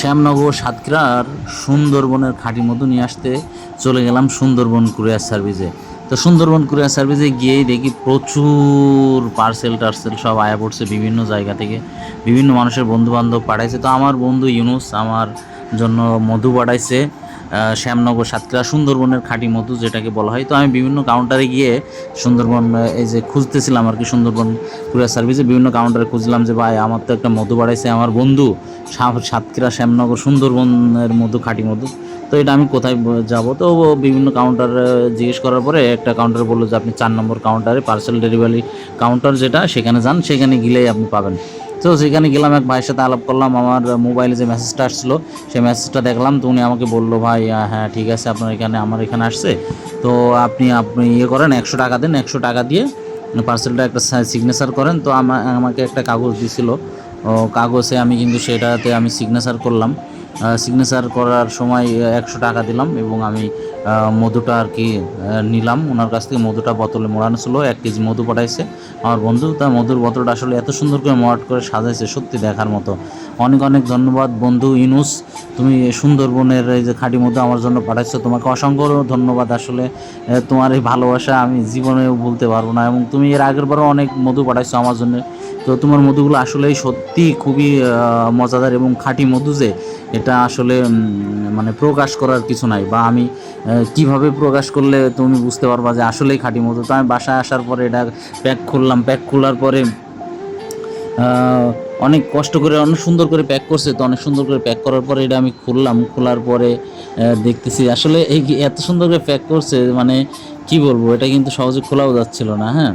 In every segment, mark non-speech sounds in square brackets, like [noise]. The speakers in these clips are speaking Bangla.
শ্যামনগর সাতক্ষীরার সুন্দরবনের খাঁটি মতো নিয়ে আসতে চলে গেলাম সুন্দরবন কুরিয়ার সার্ভিসে। তো সুন্দরবন কুরিয়ার সার্ভিসে গিয়েই দেখি প্রচুর পার্সেল টার্সেল সব আয়া পড়ছে বিভিন্ন জায়গা থেকে। বিভিন্ন মানুষের বন্ধু বান্ধব পাঠাইছে। তো আমার বন্ধু ইউনুস আমার জন্য মধু পাঠাইছে। শ্যামনগর সাতক্ষীরা, সুন্দরবনের খাঁটি মধু যেটাকে বলা হয়। তো আমি বিভিন্ন কাউন্টারে গিয়ে সুন্দরবন এই যে খুঁজতেছিলাম আর কি, সুন্দরবন কুরিয়ার সার্ভিসে বিভিন্ন কাউন্টারে খুঁজলাম যে, ভাই, আমার তো একটা মধু বাড়াইছে, আমার বন্ধু সাতক্ষীরা, শ্যামনগর, সুন্দরবনের মধু, খাঁটি মধু। তো এটা আমি কোথায় যাব? তো বিভিন্ন কাউন্টারে জিজ্ঞেস করার পরে একটা কাউন্টার বলল যে, আপনি চার নম্বর কাউন্টারে পার্সেল ডেলিভারি কাউন্টার যেটা, সেখানে যান। সেখানে গেলেই আপনি পাবেন। তো সেখানে গেলাম, এক ভাইয়ের সাথে আলাপ করলাম, আমার মোবাইলে যে মেসেজটা আসছিল, সেই মেসেজটা দেখলাম, তো উনি আমাকে বলল, ভাই হ্যাঁ ঠিক আছে, আপনার এখানে, আমার এখানে আসছে। তো আপনি আপনি ইয়ে করেন, একশো টাকা দেন, একশো টাকা দিয়ে পার্সেলটা একটা সিগনেচার করেন। তো আমা- আমাকে একটা কাগজ দিছিল। ও কাগজে আমি কিন্তু সেটাতে আমি সিগনেচার করলাম। সিগনেচার করার সময় একশো টাকা দিলাম এবং আমি মধুটা আর কি নিলাম। ওনার কাছ থেকে মধুটা বোতলে মোড়ানো ছিল, এক কেজি মধু পাঠাইছে। আমার বন্ধু তার মধুর বোতলটা আসলে এত সুন্দর করে মোড়াট করে সাজাইছে, সত্যি দেখার মতো। অনেক অনেক ধন্যবাদ বন্ধু ইনুস, তুমি সুন্দরবনের এই যে খাঁটি মধু আমার জন্য পাঠাইছো। তোমাকে অসংখ্য ধন্যবাদ আসলে তোমার এই ভালোবাসা আমি জীবনেও ভুলতে পারব না। এবং তুমি এর আগের বারও অনেক মধু পাঠাইছো আমার জন্য। তো তোমার মধুগুলো আসলেই সত্যি খুবই মজাদার এবং খাঁটি মধু যে, এটা আসলে মানে প্রকাশ করার কিছু নাই। বা আমি কীভাবে প্রকাশ করলে তুমি বুঝতে পারবা যে আসলেই খাঁটি মধু? তো আমি বাসায় আসার পরে এটা প্যাক খুললাম। প্যাক খোলার পরে অনেক কষ্ট করে, অনেক সুন্দর করে প্যাক করছে। তো অনেক সুন্দর করে প্যাক করার পরে এটা আমি খুললাম। খোলার পরে দেখতেছি আসলে এই এত সুন্দর করে প্যাক করছে মানে কি বলব? এটা কিন্তু সহজে খোলাও যাচ্ছিল না হ্যাঁ?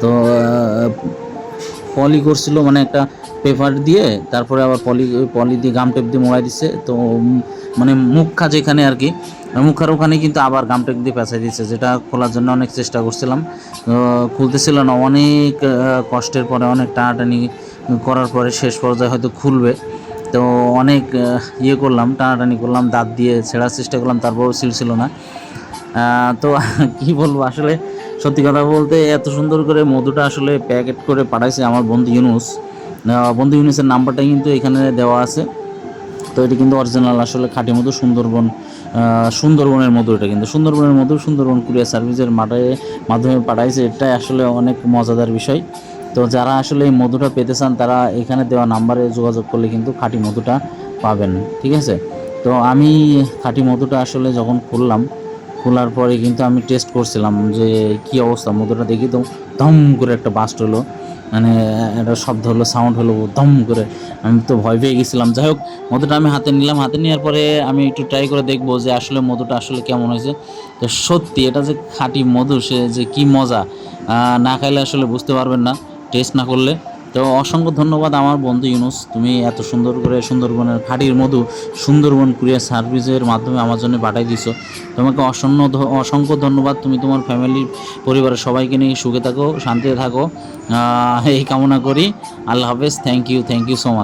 তো পলি করছিল মানে একটা পেপার দিয়ে, তারপরে আবার পলি পলি দিয়ে গাম টেপ দিয়ে মোড়াই দিচ্ছে তো মানে মুখা যেখানে আর কি, মুখার ওখানে কিন্তু আবার গাম টেপ দিয়ে পেঁচাই দিচ্ছে যেটা খোলার জন্য অনেক চেষ্টা করছিলাম। খুলতেছিল না, অনেক কষ্টের পরে, অনেক টানাটানি করার পরে শেষ পর্যায়ে হয়তো খুলবে। তো অনেক ইয়ে করলাম, টানাটানি করলাম, দাঁত দিয়ে ছেঁড়ার চেষ্টা করলাম, তারপরেও ছিল না। তো [laughs] কি বলব, আসলে সত্যি কথা বলতে এত সুন্দর করে মধুটা আসলে প্যাকেট করে পাঠাইছে আমার বন্ধু ইউনুস। বন্ধু ইউনুসের নাম্বারটা কিন্তু এখানে দেওয়া আছে। তো এটা কিন্তু অরিজিনাল আসলে খাঁটি মধু সুন্দরবন সুন্দরবনের মধু এটা কিন্তু। সুন্দরবনের মধু সুন্দরবন কুরিয়ার সার্ভিসের মাঠে, মাধ্যমে পাঠাইছে, এটাই আসলে অনেক মজাদার বিষয়। তো যারা আসলে এই মধুটা পেতে চান, তারা এখানে দেওয়া নাম্বারে যোগাযোগ করলে কিন্তু খাঁটি মধুটা পাবেন, ঠিক আছে? তো আমি খাঁটি মধুটা আসলে যখন খুললাম, খোলার পরে কিন্তু আমি টেস্ট করছিলাম যে কি অবস্থা, মধুটা দেখি তো ধম করে একটা বাস্ট হলো। মানে একটা শব্দ হলো সাউন্ড হলো দম করে। আমি তো ভয় পেয়ে গেছিলাম। যাই হোক, মধুটা আমি হাতে নিলাম। হাতে নেওয়ার পরে আমি একটু ট্রাই করে দেখব যে আসলে মধুটা আসলে কেমন হয়েছে। তো সত্যি, এটা যে খাঁটি মধু, সে যে কী মজা। না খাইলে আসলে বুঝতে পারবেন না। টেস্ট না করলে। তো অসংখ্য ধন্যবাদ আমার বন্ধু ইউনুস। তুমি এত সুন্দর করে সুন্দরবনের খাটির মধু সুন্দরবন কুরিয়ার সার্ভিসের মাধ্যমে আমার জন্য পাঠাই দিছো। তোমাকে অসংখ্য অসংখ্য ধন্যবাদ। তুমি তোমার ফ্যামিলির পরিবারের সবাইকে নিয়ে সুখে থাকো, শান্তিতে থাকো। এই কামনা করি। আল্লাহ হাফেজ। Thank you thank you so much